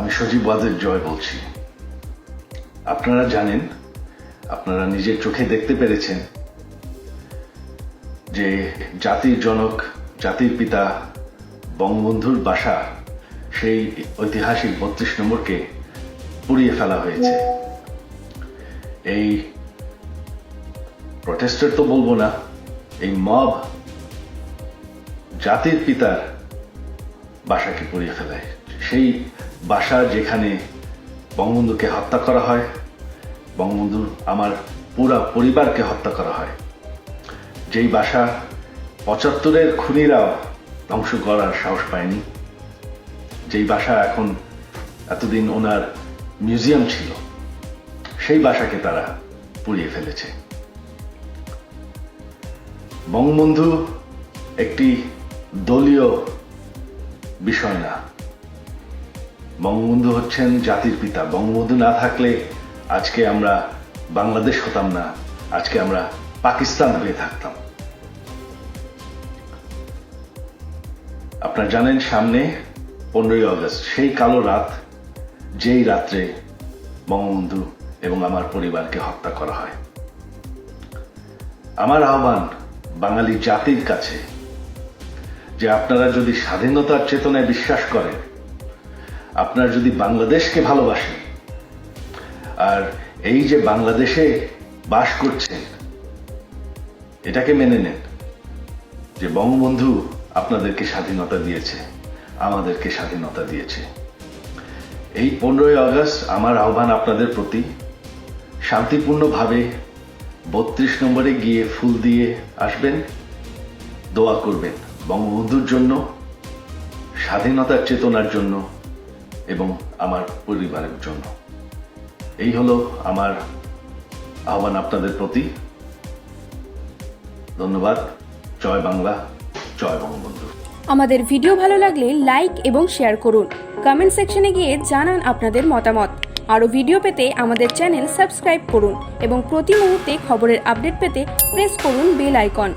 আমি সজীব ওয়াজের জয় বলছি। আপনারা জানেন, আপনারা নিজের চোখে দেখতে পেরেছেন যে জাতির জনক, জাতির পিতা বঙ্গবন্ধুর বাসা সেই ঐতিহাসিক বত্রিশ নম্বরকে পুড়িয়ে ফেলা হয়েছে। এই প্রটেস্টের তো বলব না, এই মব জাতির পিতার বাসাকে পুড়িয়ে ফেলায়। সেই বাসা যেখানে বঙ্গবন্ধুকে হত্যা করা হয় বঙ্গবন্ধুর আমার পুরা পরিবারকে হত্যা করা হয়। যেই বাসা পঁচাত্তরের খুনিরাও ধ্বংস করার সাহস পায়নি। যেই বাসা এখন এতদিন ওনার মিউজিয়াম ছিল, সেই বাসাকে তারা পুড়িয়ে ফেলেছে। বঙ্গবন্ধু একটি দলীয় বিষয় না। বঙ্গবন্ধু হচ্ছেন জাতির পিতা। বঙ্গবন্ধু না থাকলে আজকে আমরা বাংলাদেশ হতাম না, আজকে আমরা পাকিস্তান হয়ে থাকতাম। আপনারা জানেন, সামনে পনেরোই আগস্ট, সেই কালো রাত, যেই রাত্রে বঙ্গবন্ধু এবং আমার পরিবারকে হত্যা করা হয়। আমার আহ্বান বাঙালি জাতির কাছে যে আপনারা যদি স্বাধীনতার চেতনায় বিশ্বাস করেন আপনারা যদি বাংলাদেশকে ভালোবাসেন, আর এই যে বাংলাদেশে বাস করছেন, এটাকে মেনে নেন যে বঙ্গবন্ধু আপনাদেরকে স্বাধীনতা দিয়েছে, আমাদেরকে স্বাধীনতা দিয়েছে। এই পনেরোই আগস্ট আমার আহ্বান আপনাদের প্রতি। শান্তিপূর্ণভাবে বত্রিশ নম্বরে গিয়ে ফুল দিয়ে আসবেন, দোয়া করবেন বঙ্গবন্ধুর জন্য, স্বাধীনতার চেতনার জন্য এবং আমার পরিবারের জন্য। এই হলো আমার আহ্বান আপনাদের প্রতি। ধন্যবাদ। জয় বাংলা, জয় বঙ্গবন্ধু। আমাদের ভিডিও ভালো লাগলে লাইক এবং শেয়ার করুন। কমেন্ট সেকশনে গিয়ে জানান আপনাদের মতামত। আরও ভিডিও পেতে আমাদের চ্যানেল সাবস্ক্রাইব করুন এবং প্রতি মুহূর্তে খবরের আপডেট পেতে প্রেস করুন বেল আইকন।